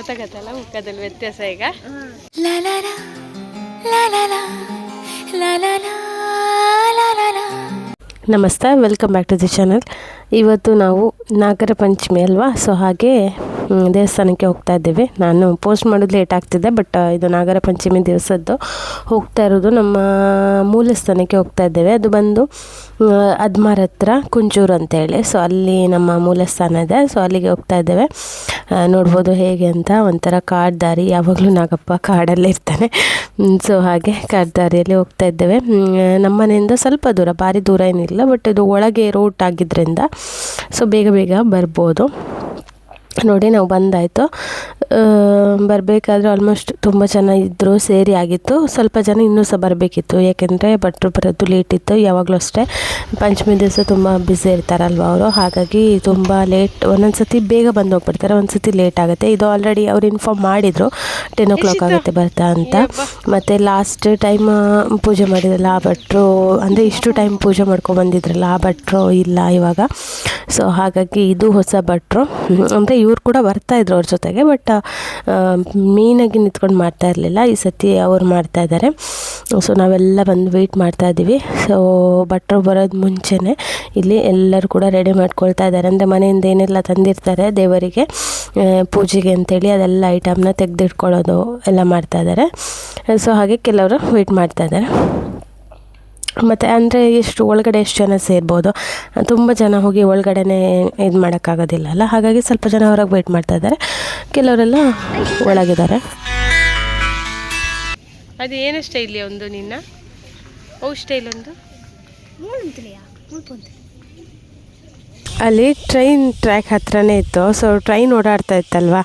ಗೊತ್ತಾಗತ್ತಲ್ಲ ಮುಖದಲ್ಲಿ ವ್ಯತ್ಯಾಸ ಈಗ. ನಮಸ್ತೆ welcome back to the channel ಇವತ್ತು ನಾವು ನಾಗರ ಪಂಚಮಿ ಅಲ್ವಾ? ಸೊ ಹಾಗೆ ದೇವಸ್ಥಾನಕ್ಕೆ ಹೋಗ್ತಾ ಇದ್ದೇವೆ. ನಾನು ಪೋಸ್ಟ್ ಮಾಡೋದು ಲೇಟ್ ಆಗ್ತಿದೆ ಬಟ್ ಇದು ನಾಗರ ಪಂಚಮಿ ದಿವಸದ್ದು ಹೋಗ್ತಾ ಇರೋದು ನಮ್ಮ ಮೂಲ ಸ್ಥಾನಕ್ಕೆ ಹೋಗ್ತಾ ಇದ್ದೇವೆ. ಅದು ಬಂದು ಅದ್ಮಾರ್ ಹತ್ರ ಕುಂಚೂರು ಅಂತೇಳಿ. ಸೊ ಅಲ್ಲಿ ನಮ್ಮ ಮೂಲ ಸ್ಥಾನ ಇದೆ. ಸೊ ಅಲ್ಲಿಗೆ ಹೋಗ್ತಾ ಇದ್ದೇವೆ. ನೋಡ್ಬೋದು ಹೇಗೆ ಅಂತ ಒಂಥರ ಕಾಡು ದಾರಿ. ಯಾವಾಗಲೂ ನಾಗಪ್ಪ ಕಾಡಲ್ಲೇ ಇರ್ತಾನೆ. ಸೊ ಹಾಗೆ ಕಾಡು ದಾರಿಯಲ್ಲಿ ಹೋಗ್ತಾ ಇದ್ದೇವೆ. ನಮ್ಮ ಮನೆಯಿಂದ ಸ್ವಲ್ಪ ದೂರ, ಭಾರಿ ದೂರ ಏನಿಲ್ಲ ಬಟ್ ಇದು ಒಳಗೆ ರೋಟ್ ಆಗಿದ್ದರಿಂದ ಸೊ ಬೇಗ ಬೇಗ ಬರ್ಬೋದು. ನೋಡಿ ನಾವು ಬಂದಾಯಿತು. ಬರಬೇಕಾದ್ರೆ ಆಲ್ಮೋಸ್ಟ್ ತುಂಬ ಜನ ಇದ್ದರು ಸೇರಿ ಆಗಿತ್ತು. ಸ್ವಲ್ಪ ಜನ ಇನ್ನೂ ಸಹ ಬರಬೇಕಿತ್ತು. ಯಾಕೆಂದರೆ ಭಟ್ರು ಬರೋದು ಲೇಟ್ ಇತ್ತು ಯಾವಾಗಲೂ ಅಷ್ಟೇ. ಪಂಚಮಿ ದಿವಸ ತುಂಬ ಬ್ಯುಸಿ ಇರ್ತಾರಲ್ವ ಅವರು. ಹಾಗಾಗಿ ತುಂಬ ಲೇಟ್ ಒಂದೊಂದು ಸತಿ ಬೇಗ ಬಂದು ಹೋಗ್ಬಿಡ್ತಾರೆ ಒಂದು ಸತಿ ಲೇಟ್ ಆಗುತ್ತೆ. ಇದು ಆಲ್ರೆಡಿ ಅವ್ರು ಇನ್ಫಾರ್ಮ್ ಮಾಡಿದರು ಟೆನ್ ಓ ಕ್ಲಾಕ್ ಆಗುತ್ತೆ ಬರ್ತಾ ಅಂತ. ಮತ್ತು ಲಾಸ್ಟ್ ಟೈಮ್ ಪೂಜೆ ಮಾಡಿದ್ರಲ್ಲ ಆ ಭಟ್ರು ಅಂದರೆ ಇಷ್ಟು ಟೈಮ್ ಪೂಜೆ ಮಾಡ್ಕೊಂಡು ಬಂದಿದ್ರಲ್ಲ ಆ ಭಟ್ರು ಇಲ್ಲ ಇವಾಗ. ಸೊ ಹಾಗಾಗಿ ಇದು ಹೊಸ ಭಟ್ರು. ಅಂದರೆ ಇವ್ರು ಕೂಡ ಬರ್ತಾ ಇದ್ರು ಅವ್ರ ಜೊತೆಗೆ ಬಟ್ ಮೇಯ್ನಾಗಿ ನಿಂತ್ಕೊಂಡು ಮಾಡ್ತಾ ಇರಲಿಲ್ಲ. ಈ ಸತಿ ಅವ್ರು ಮಾಡ್ತಾ ಇದ್ದಾರೆ ಸೊ ನಾವೆಲ್ಲ ಬಂದು ವೆಯ್ಟ್ ಮಾಡ್ತಾ ಇದ್ದೀವಿ. ಸೊ ಭಟ್ರು ಬರೋದು ಮುಂಚೆನೇ ಇಲ್ಲಿ ಎಲ್ಲರೂ ಕೂಡ ರೆಡಿ ಮಾಡ್ಕೊಳ್ತಾ ಇದ್ದಾರೆ ಅಂದರೆ ಮನೆಯಿಂದ ಏನೆಲ್ಲ ತಂದಿರ್ತಾರೆ ದೇವರಿಗೆ ಪೂಜೆಗೆ ಅಂತೇಳಿ ಅದೆಲ್ಲ ಐಟಮ್ನ ತೆಗೆದಿಟ್ಕೊಳ್ಳೋದು ಎಲ್ಲ ಮಾಡ್ತಾ ಇದ್ದಾರೆ ಸೊ ಹಾಗೆ ಕೆಲವರು ವೆಯ್ಟ್ ಮಾಡ್ತಾ ಇದ್ದಾರೆ ಮತ್ತು ಅಂದರೆ ಎಷ್ಟು ಒಳಗಡೆ ಎಷ್ಟು ಜನ ಸೇರ್ಬೋದು ತುಂಬ ಜನ ಹೋಗಿ ಒಳಗಡೆನೇ ಇದು ಮಾಡೋಕ್ಕಾಗೋದಿಲ್ಲಲ್ಲ ಹಾಗಾಗಿ ಸ್ವಲ್ಪ ಜನ ಹೊರಗೆ ವೆಯ್ಟ್ ಮಾಡ್ತಾ ಇದ್ದಾರೆ. ಕೆಲವರೆಲ್ಲ ಒಳಗಿದ್ದಾರೆ. ಅದು ಏನು ಸ್ಟೈಲ್ ಒಂದು ನಿನ್ನ? ಅವು ಸ್ಟೈಲ್ ಒಂದು? ಅಲ್ಲಿ ಟ್ರೈನ್ ಟ್ರ್ಯಾಕ್ ಹತ್ರನೇ ಇತ್ತು. ಸೊ ಟ್ರೈನ್ ಓಡಾಡ್ತಾ ಇತ್ತಲ್ವ?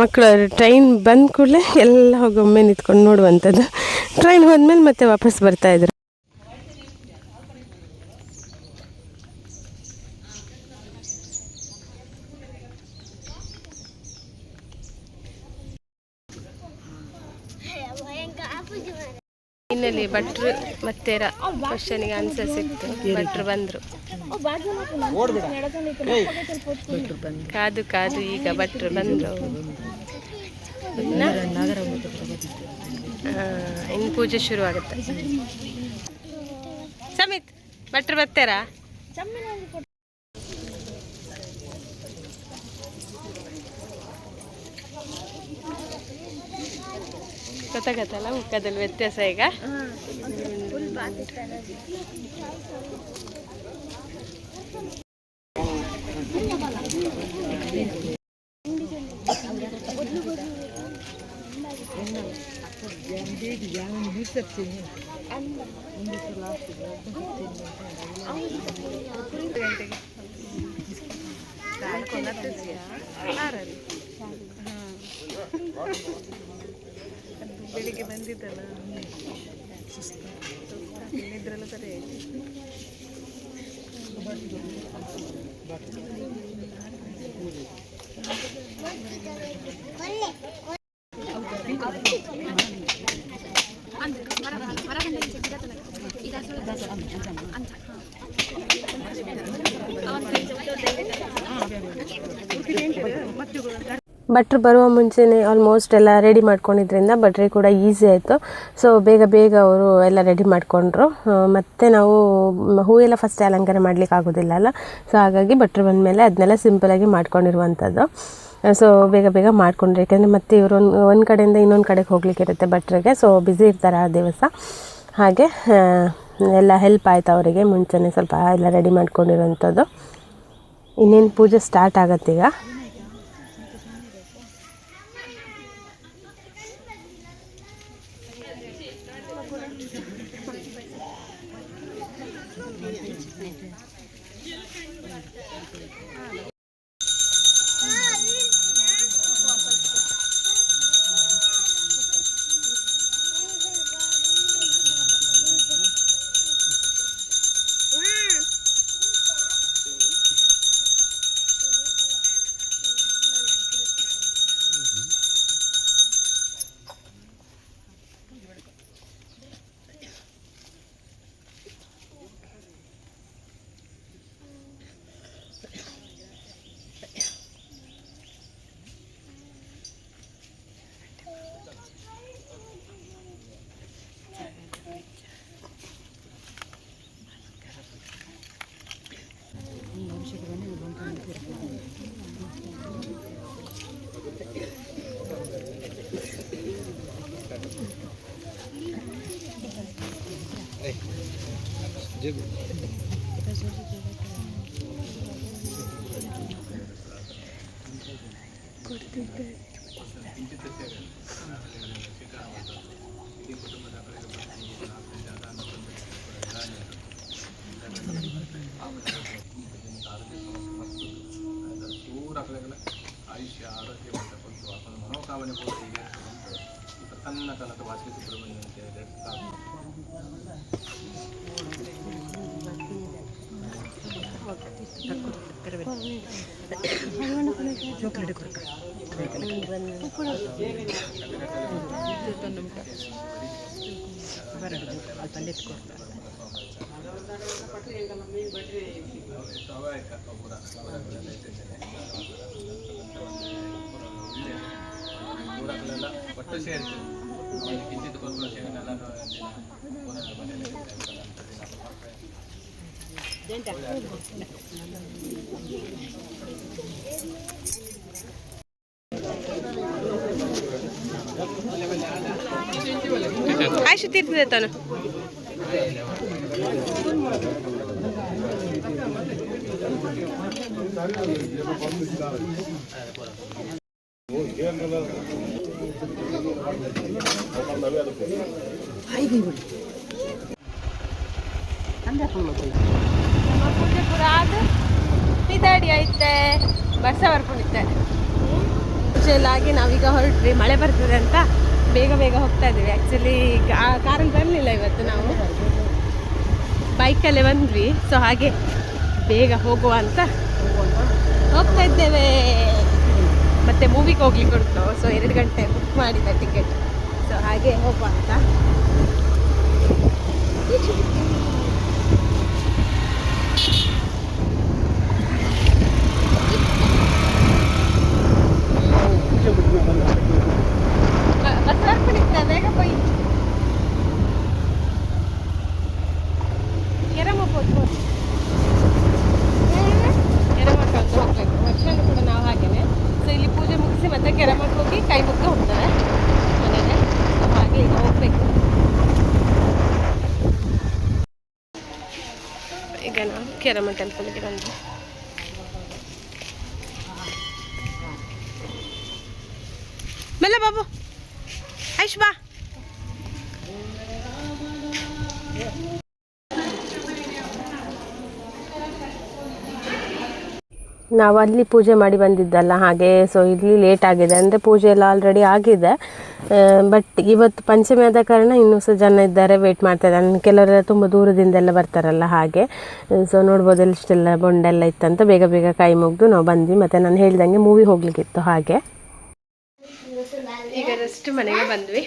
ಮಕ್ಕಳು ಟ್ರೈನ್ ಬಂದ ಕೂಡಲೇ ಎಲ್ಲ ಹೋಗಿ ಒಮ್ಮೆ ನಿಂತ್ಕೊಂಡು ನೋಡುವಂಥದ್ದು. ಟ್ರೈನ್ ಹೋದ್ಮೇಲೆ ಮತ್ತೆ ವಾಪಸ್ ಬರ್ತಾ ಇನ್ನಲ್ಲಿ ಭಟ್ರು ಮತ್ತೆ ಕ್ವಶನ್ಗೆ ಆನ್ಸರ್ ಸಿಕ್ತು. ಭಟ್ರು ಬಂದರು. ಕಾದು ಕಾದು ಈಗ ಭಟ್ರು ಬಂದರು. ಇನ್ನು ಪೂಜೆ ಶುರು ಆಗುತ್ತೆ ಸಮಿತ್, ಭಟ್ರು ಬರ್ತಾರಾ ಗೊತ್ತಾಗತ್ತಲ್ಲ? ಮುಖದಲ್ಲಿ ವ್ಯತ್ಯಾಸ ಈಗ? ಬೆಳಿಗ್ಗೆ ಬಂದಿದ್ದಲ್ಲ. ನಿದ್ರೆಲ್ಲ ಸರಿ ಭಟ್ರು ಬರುವ ಮುಂಚೆನೇ ಆಲ್ಮೋಸ್ಟ್ ಎಲ್ಲ ರೆಡಿ ಮಾಡ್ಕೊಂಡಿದ್ರಿಂದ ಭಟ್ರಿಗೆ ಕೂಡ ಈಸಿ ಆಯಿತು. ಸೊ ಬೇಗ ಬೇಗ ಅವರು ಎಲ್ಲ ರೆಡಿ ಮಾಡಿಕೊಂಡ್ರು. ಮತ್ತು ನಾವು ಹೂವೆಲ್ಲ ಫಸ್ಟ್ ಅಲಂಕಾರ ಮಾಡಲಿಕ್ಕೆ ಆಗೋದಿಲ್ಲ ಅಲ್ಲ? ಸೊ ಹಾಗಾಗಿ ಭಟ್ರು ಬಂದಮೇಲೆ ಅದನ್ನೆಲ್ಲ ಸಿಂಪಲಾಗಿ ಮಾಡ್ಕೊಂಡಿರುವಂಥದ್ದು. ಸೊ ಬೇಗ ಬೇಗ ಮಾಡ್ಕೊಂಡ್ರು. ಯಾಕೆಂದರೆ ಮತ್ತೆ ಇವರು ಒಂದು ಒಂದು ಕಡೆಯಿಂದ ಇನ್ನೊಂದು ಕಡೆಗೆ ಹೋಗ್ಲಿಕ್ಕೆ ಇರುತ್ತೆ ಭಟ್ರಿಗೆ. ಸೊ ಬ್ಯುಸಿ ಇರ್ತಾರೆ ಆ ದಿವಸ. ಹಾಗೆ ಎಲ್ಲ ಹೆಲ್ಪ್ ಆಯಿತು ಅವರಿಗೆ. ಮುಂಚೆನೇ ಸ್ವಲ್ಪ ಎಲ್ಲ ರೆಡಿ ಮಾಡ್ಕೊಂಡಿರುವಂಥದ್ದು. ಇನ್ನೇನು ಪೂಜೆ ಸ್ಟಾರ್ಟ್ ಆಗತ್ತೆ Thank you. ज़्यादा आप ಈಗ ಆಯುಷ್ಯ ಆರೋಗ್ಯ ಮತ್ತು ಕೊಟ್ಟು ಅದೊಂದು ಮನೋಕಾಮನೆ ಕೂಡ ಹೀಗೆ ಉಂಟು ಈ ಪ್ರಸನ್ನ ಕನಕ ವಾಸಿ ಸುಬ್ರಹ್ಮಣ್ಯ ಅಂತ ಹೇಳಿದ್ರೆ ಸಾಕು. ಸ್ವಾಭಾವಿಕ ಒಬ್ಬರ ಊರಗಳೆಲ್ಲ ಇಟ್ಟಿದ್ದೇನೆ. ಒಳ್ಳೆ ಊರಗಳೆಲ್ಲ ಒಟ್ಟು ಸೇರಿತು ಒಂದು ಕಿಂಚಿತ್ ಕೊಟ್ಟು ಸೇರಿ ಎಲ್ಲ ಊರಲ್ಲ ಮನೆಯಲ್ಲಿ ಇರ್ತದೆ ಅಂತ ದಿನ ಮಾಡ್ತಾರೆ. ಆಯ್ತು ತೀರ್ತಿದೆ ತಾನು ಪೂಜೆ ಪೂರ ಆದ ಇದಾಡಿ ಐತೆ ಬರ್ಸ ಬರ್ಕೊಂಡಿದ್ದೆ ಪೂಜೆಲ್ಲ ಆಗಿ ನಾವೀಗ ಹೊರಟ್ರಿ. ಮಳೆ ಬರ್ತದೆ ಅಂತ ಬೇಗ ಬೇಗ ಹೋಗ್ತಾ ಇದ್ದೀವಿ ಆ್ಯಕ್ಚುಲಿ ಕಾರಲ್ಲಿ ಬರಲಿಲ್ಲ ಇವತ್ತು ನಾವು. ಬೈಕಲ್ಲೇ ಬಂದ್ವಿ. ಸೊ ಹಾಗೆ ಬೇಗ ಹೋಗುವ ಅಂತ ಹೋಗ್ತಾ ಇದ್ದೇವೆ. ಮತ್ತೆ ಮೂವಿಗೆ ಹೋಗ್ಲಿಕ್ಕೆ ಉಂಟು. ಸೊ ಎರಡು ಗಂಟೆ ಬುಕ್ ಮಾಡಿದ ಟಿಕೆಟ್ ಸೊ ಹಾಗೆ ಹೋಗುವ ಅಂತ. ಬ- ಈಗ ನಾವು ಕೆರೆಮಠ ಟೆಂಪಲ್ಗೆ ಬಂದ್ವಿ ಮೆಲ್ಲ ಬಾಬು ಐಶ್ ಬಾ ನಾವು ಅಲ್ಲಿ ಪೂಜೆ ಮಾಡಿ ಬಂದಿದ್ದಲ್ಲ, ಹಾಗೆ ಸೊ ಇಲ್ಲಿ ಲೇಟ್ ಆಗಿದೆ. ಅಂದರೆ ಪೂಜೆ ಎಲ್ಲ ಆಲ್ರೆಡಿ ಆಗಿದೆ. ಬಟ್ ಇವತ್ತು ಪಂಚಮಿ ಆದ ಕಾರಣ ಇನ್ನೂ ಸಹ ಜನ ಇದ್ದಾರೆ ವೆಯ್ಟ್ ಮಾಡ್ತಾ ಇದ್ದಾರೆ ಕೆಲವರೆಲ್ಲ ತುಂಬ ದೂರದಿಂದೆಲ್ಲ ಬರ್ತಾರಲ್ಲ ಹಾಗೆ. ಸೊ ನೋಡ್ಬೋದು ಇಷ್ಟೆಲ್ಲ ಬೊಂಡೆಲ್ಲ ಇತ್ತಂತ ಬೇಗ ಬೇಗ ಕೈ ಮುಗಿದು ನಾವು ಬಂದ್ವಿ. ಮತ್ತು ನಾನು ಹೇಳ್ದಂಗೆ ಮೂವಿ ಹೋಗ್ಲಿಕ್ಕಿತ್ತು ಹಾಗೆ. ಈಗ ರೆಸ್ಟ್ ಮನೆಗೆ ಬಂದ್ವಿ.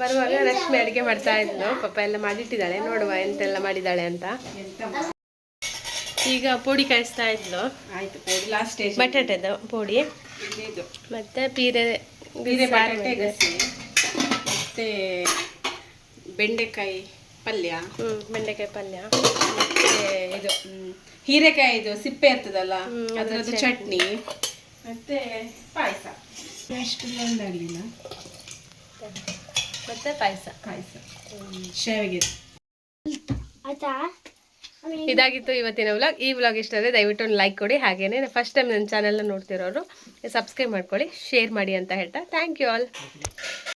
ಬರುವಾಗ ರಶ್ಮಿ ಅಡುಗೆ ಮಾಡ್ತಾ ಇದ್ಲು. ಪಾಪ ಎಲ್ಲ ಮಾಡಿಟ್ಟಿದ್ದಾಳೆ. ನೋಡುವ ಎಂತೆಲ್ಲ ಮಾಡಿದ್ದಾಳೆ ಅಂತ. ಈಗ ಪೋಡಿ ಕಾಯಿಸ್ತಾ ಇದ್ಲು. ಆಯ್ತು ಪೋಡಿ ಲಾಸ್ಟ್ ಸ್ಟೇಜ್ ಬಟಾಟೆದ ಪೋಡಿ. ಇದು ಮತ್ತೆ ಪೀರೆ ಬೀರೆ ಬಟಾಟೆ. ಗಸಿ. ಮತ್ತೆ ಬೆಂಡೆಕಾಯಿ ಪಲ್ಯ. ಬೆಂಡೆಕಾಯಿ ಪಲ್ಯ. ಮತ್ತೆ ಇದು ಹೀರೆಕಾಯಿ ಇದು ಸಿಪ್ಪೆ ಇರ್ತದಲ್ಲ ಅದರದ್ದು ಚಟ್ನಿ. ಮತ್ತೆ ಪಾಯಸ. ಅಷ್ಟು ಒಂದಾಗಲಿಲ್ಲ ಮತ್ತೆ ಪಾಯಸ. ಪಾಯಸ. ಶಾವಿಗೆ. ಇದಾಗಿತ್ತು ಇವತ್ತಿನ ವ್ಲಾಗ್ ಈ ವ್ಲಾಗ್ ಇಷ್ಟ ಆದರೆ ದಯವಿಟ್ಟು ಒಂದು ಲೈಕ್ ಕೊಡಿ. ಹಾಗೇನೆ ಫಸ್ಟ್ ಟೈಮ್ ನನ್ನ ಚಾನಲ್ನ ನೋಡ್ತಿರೋರು ಸಬ್ಸ್ಕ್ರೈಬ್ ಮಾಡ್ಕೊಳ್ಳಿ ಶೇರ್ ಮಾಡಿ ಅಂತ ಹೇಳ್ತಾ. Thank you all